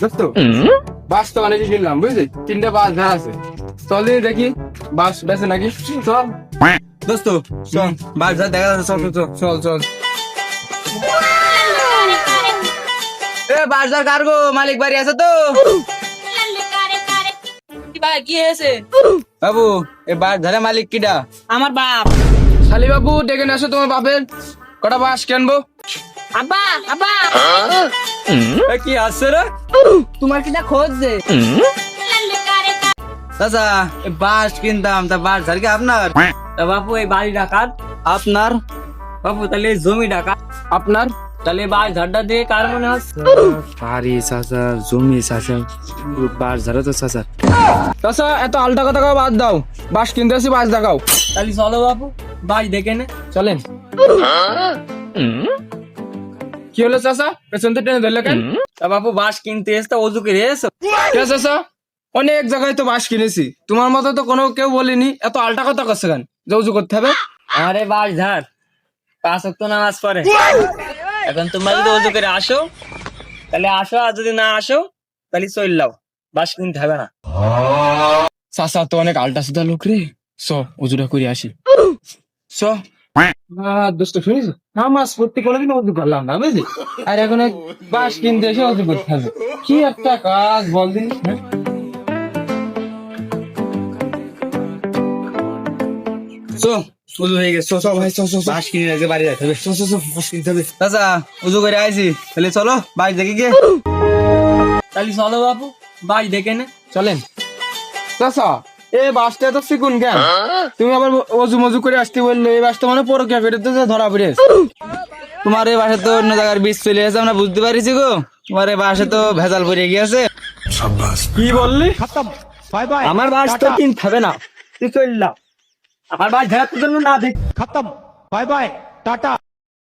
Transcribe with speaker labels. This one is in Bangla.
Speaker 1: দোস্ত বাস তো অনেক কিনলাম বুঝলি? তিনটা বাস ধার আছে। চল দেখি বাস বেছে নাকি? চল।
Speaker 2: দোস্ত চল বাজার দেখা যাচ্ছে চল। চল
Speaker 1: চল।
Speaker 2: বাজার কার্গো মালিক বাড়ি আছে তো।
Speaker 3: ভাই কি হয়েছে?
Speaker 2: বাবু এ বাজারে মালিক কিডা?
Speaker 3: আমার বাপ।
Speaker 1: শালি বাবু ডেকে নিয়ে আসো তোমার বাপের। কটা বাস কেনবো?
Speaker 3: আব্বা আব্বা।
Speaker 2: এ কি আসছে রে?
Speaker 3: তোমার কিটা খোঁজ দে।
Speaker 2: চাচা বাস কিনতাম তা বাজার কি আপনার?
Speaker 3: তা বাপু এই বাড়ি ডাকাত।
Speaker 2: আপনার?
Speaker 3: বাপু তাহলে জমি ডাকাত।
Speaker 1: আপনার?
Speaker 3: তাহলে বাস ঝাড়টা দিয়ে কার মনে হচ্ছে
Speaker 1: বাড়ি চাচা জমি চাচা। বাস ধারে তো চাচা। চাচা এত আলটা কথা বাদ দাও। বাস কিনতে আসি বাস দেখাও।
Speaker 3: তাহলে চলো বাপু বাস দেখে নে।
Speaker 1: চলেন। কি হলো চাচা? পেছন থেকে টেনে ধরলে কেন?
Speaker 3: তা বাপু বাস কিনতে এসে অজু করে এসো
Speaker 1: কে চাচা? অনেক জায়গায় তো বাস কিনেছি। তোমার মতো তো কোনো কেউ বলেনি এত আলটা কথা করছে কেন? যৌজু করতে হবে?
Speaker 3: আরে বাস ঝাড় পাঁচ অক্ট নামাজ পড়ে। এখন তোমরা যদি অজু করে আসো তাহলে আসো আর যদি না আসো তাহলে চল লাও বাস কিনতে হবে না।
Speaker 1: চাচা তো অনেক আলটা সিধা লোক রে। চ উজুটা করে আসি। চ। দোস্ত শুনিস? নামাজ পড়তে কোনোদিন অজু করলাম না বুঝলি? আর এখন বাস কিনতে এসে অজু করতে হবে। কি একটা কাজ বল দিন।
Speaker 2: বাড়ি চলো বাস দেখি গে।
Speaker 3: তাহলে চলো বাপু বাস দেখে নে।
Speaker 1: চলেন। এ বাসটা তো সিকুন কেন? হ্যাঁ? তুমি আবার অজু মজু করে আসতে বললে এই বাসটা মানে ধরা পড়ে
Speaker 2: তোমার এই বাসে তো অন্য জায়গার বীজ চলে গেছে আমরা বুঝতে পারিছি গো। তোমার এই বাসে তো ভেজাল পড়ে গিয়েছে।
Speaker 1: কি বললি?
Speaker 3: আমার বাস তো তিন থাকবে না। তুই চললাম আমার বাস ধরার জন্য না দেখ
Speaker 4: খতম। Bye bye. টাটা।